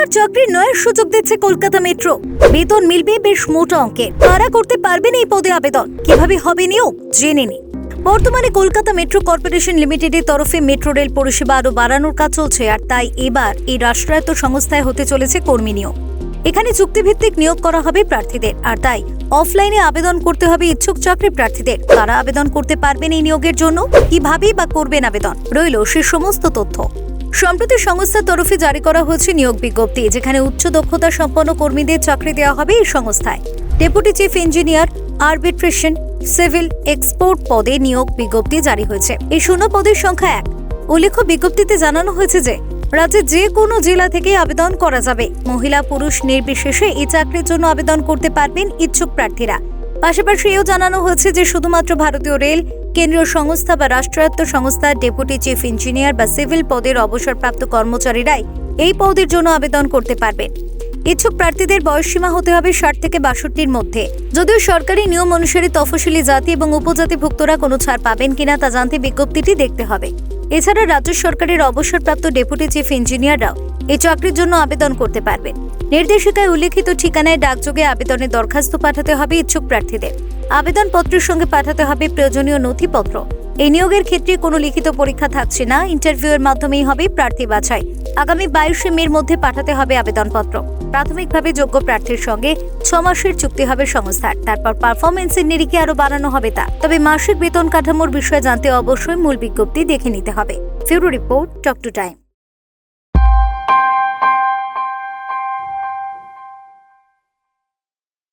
এবার চাকরির নয়ের সুযোগ দিচ্ছে কলকাতা মেট্রো। বেতন মিলবে বেশ মোটা অঙ্কের। কারা করতে পারবেন এই পদে আবেদন। কীভাবে হবে নিয়োগ জেনে নিন। বর্তমানে কলকাতা মেট্রো কর্পোরেশন লিমিটেডের তরফে মেট্রো রেল পরিষেবা আরও বাড়ানোর কাজ চলছে, আর তাই এবার এই রাষ্ট্রায়ত্ত সংস্থায় হতে চলেছে কর্মী নিয়োগ। এখানে চুক্তিভিত্তিক নিয়োগ করা হবে প্রার্থীদের, আর তাই অফলাইনে আবেদন করতে হবে ইচ্ছুক চাকরি প্রার্থীদের। কারা আবেদন করতে পারবেন এই নিয়োগের জন্য। কীভাবে বা করবেন আবেদন? রইল সে সমস্ত তথ্য। সম্প্রতি সংস্থার তরফে জারি করা হয়েছে নিয়োগ বিজ্ঞপ্তি, যেখানে উচ্চ দক্ষতা সম্পন্ন কর্মীদের চাকরি দেওয়া হবে এই সংস্থায়। Deputy chief engineer arbitration civil expert পদে নিয়োগ বিজ্ঞপ্তি জারি হয়েছে। এই শূন্য পদের সংখ্যা এক। উল্লেখ্য, বিজ্ঞপ্তিতে জানানো হয়েছে যে, রাজ্যের যে কোনো জেলা থেকে আবেদন করা যাবে। মহিলা, পুরুষ নির্বিশেষে এই চাকরির জন্য আবেদন করতে পারবেন ইচ্ছুক প্রার্থীরা। পাশাপাশি এও জানানো হয়েছে যে, শুধুমাত্র ভারতীয় রেল কেন্দ্রীয় সংস্থা বা রাষ্ট্রায়ত্ত সংস্থার ডেপুটি চিফ ইঞ্জিনিয়ার বা সিভিল পদের অবসরপ্রাপ্ত কর্মচারীরাই এই পদের জন্য আবেদন করতে পারবেন। ইচ্ছুক প্রার্থীদের বয়সসীমা হতে হবে ষাট থেকে বাষট্টির মধ্যে। যদিও সরকারি নিয়ম অনুসারে তফসিলি জাতি এবং উপজাতিভুক্তরা কোনো ছাড় পাবেন কিনা তা জানতে বিজ্ঞপ্তিটি দেখতে হবে। এছাড়া রাজ্য সরকারের অবসরপ্রাপ্ত ডেপুটি চিফ ইঞ্জিনিয়াররাও এই চাকরির জন্য আবেদন করতে পারবেন। নির্দেশিকায় উল্লেখিত ঠিকানায় ডাকযোগে আবেদনের দরখাস্ত পাঠাতে হবে ইচ্ছুক প্রার্থীদের। আবেদনপত্রের সঙ্গে পাঠাতে হবে প্রয়োজনীয় নথিপত্র। এই নিয়োগের ক্ষেত্রে কোনো লিখিত পরীক্ষা থাকছে না। ইন্টারভিউয়ের মাধ্যমেই হবে প্রার্থী বাছাই। আগামী বাইশে মের মধ্যে পাঠাতে হবে আবেদনপত্র। প্রাথমিকভাবে যোগ্য প্রার্থীর সঙ্গে ছ মাসের চুক্তি হবে সংস্থার। তারপর পারফরমেন্সের নিরিখে আরও বাড়ানো হবে তা। তবে মাসিক বেতন কাঠামোর বিষয়ে জানতে অবশ্যই মূল বিজ্ঞপ্তি দেখে নিতে হবে। Bureau report, talk to time.